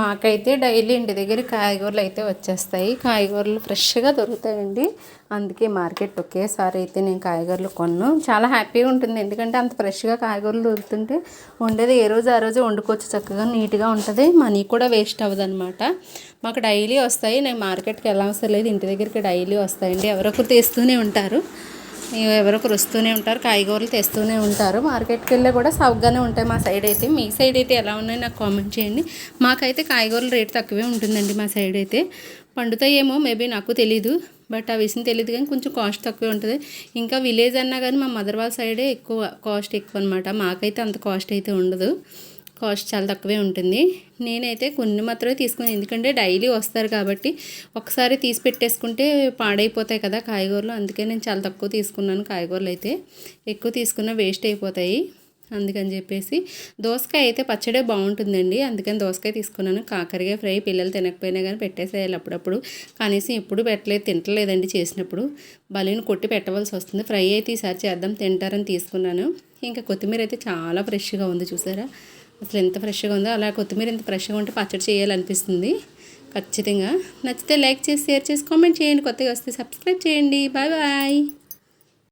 మాకైతే డైలీ ఇంటి దగ్గర కాయగూరలు అయితే వచ్చేస్తాయి. కాయగూరలు ఫ్రెష్గా దొరుకుతాయండి. అందుకే మార్కెట్ ఒకేసారి అయితే నేను కాయగూరలు కొన్ను. చాలా హ్యాపీగా ఉంటుంది. ఎందుకంటే అంత ఫ్రెష్గా కాయగూరలు దొరుకుతుంటే ఉండేది ఏ రోజు ఆ రోజు వండుకోవచ్చు. చక్కగా నీట్గా ఉంటుంది. మనీ కూడా వేస్ట్ అవ్వదు అనమాట మాకు డైలీ వస్తాయి. నేను మార్కెట్కి వెళ్ళవసరం లేదు. ఇంటి దగ్గరికి డైలీ వస్తాయండి. ఎవరొకరు తీస్తూనే ఉంటారు. ఎవరొకరు వస్తూనే ఉంటారు కాయగూరలు తెస్తూనే ఉంటారు. మార్కెట్కి వెళ్ళి కూడా సౌగ్గానే ఉంటాయి మా సైడ్ అయితే. మీ సైడ్ అయితే ఎలా ఉన్నాయో నాకు కామెంట్ చేయండి. మాకైతే కాయగూరల రేటు తక్కువే ఉంటుందండి మా సైడ్ అయితే. పండుతాయేమో మేబీ నాకు తెలీదు బట్ ఆ విషయం తెలియదు కానీ కొంచెం కాస్ట్ తక్కువే ఉంటుంది. ఇంకా విలేజ్ అన్నా కానీ మా మదర్ వాళ్ళ సైడే ఎక్కువ కాస్ట్ ఎక్కువ అనమాట మాకైతే అంత కాస్ట్ అయితే ఉండదు. కాస్ట్ చాలా తక్కువే ఉంటుంది. నేనైతే కొన్ని మాత్రమే తీసుకుని ఎందుకంటే డైలీ వస్తారు కాబట్టి ఒకసారి తీసి పెట్టేసుకుంటే పాడైపోతాయి కదా కాయగూరలు. అందుకే నేను చాలా తక్కువ తీసుకున్నాను కాయగూరలు అయితే. ఎక్కువ తీసుకున్న వేస్ట్ అయిపోతాయి. అందుకని చెప్పేసి దోసకాయ అయితే పచ్చడే బాగుంటుందండి. అందుకని దోసకాయ తీసుకున్నాను. కాకరకాయ ఫ్రై పిల్లలు తినకపోయినా కానీ పెట్టేసేయాలి అప్పుడప్పుడు. కనీసం ఎప్పుడు పెట్టలేదు తింటలేదండి చేసినప్పుడు. బలిని కొట్టి పెట్టవలసి వస్తుంది. ఫ్రై అయితే ఈసారి చేద్దాం తింటారని తీసుకున్నాను. ఇంకా కొత్తిమీర అయితే చాలా ఫ్రెష్గా ఉంది చూసారా? అసలు ఎంత ఫ్రెష్గా ఉందో అలా కొత్తిమీర ఎంత ఫ్రెష్గా ఉంటే పచ్చడి చేయాలనిపిస్తుంది. ఖచ్చితంగా. నచ్చితే లైక్ చేసి షేర్ చేసి కామెంట్ చేయండి. కొత్తగా వస్తే సబ్స్క్రైబ్ చేయండి. Bye bye.